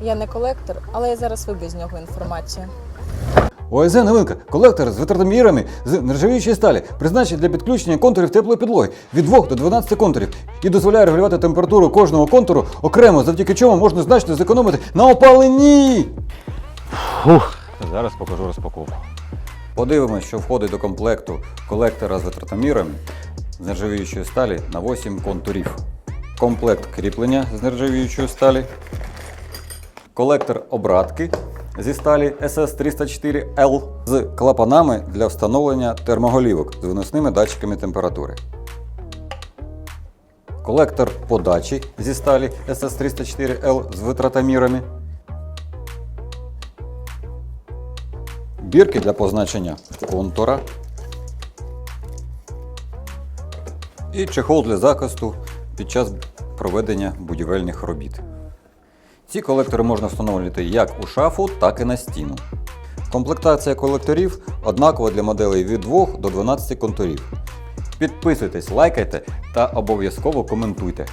Я не колектор, але я зараз виб'ю з нього інформацію. ОСЗ новинка. Колектор з витратомірами з нержавіючої сталі, призначений для підключення контурів теплої підлоги від 2 до 12 контурів і дозволяє регулювати температуру кожного контуру окремо, завдяки чому можна значно зекономити на опаленні. Фух, зараз покажу розпаковку. Подивимось, що входить до комплекту колектора з витратомірами з нержавіючої сталі на 8 контурів. Комплект кріплення з нержавіючої сталі, колектор обратки зі сталі SS304L з клапанами для встановлення термоголівок з виносними датчиками температури. Колектор подачі зі сталі SS304L з витратомірами. Бірки для позначення контура. І чехол для захисту під час проведення будівельних робіт. Ці колектори можна встановлювати як у шафу, так і на стіну. Комплектація колекторів однакова для моделей від 2 до 12 контурів. Підписуйтесь, лайкайте та обов'язково коментуйте.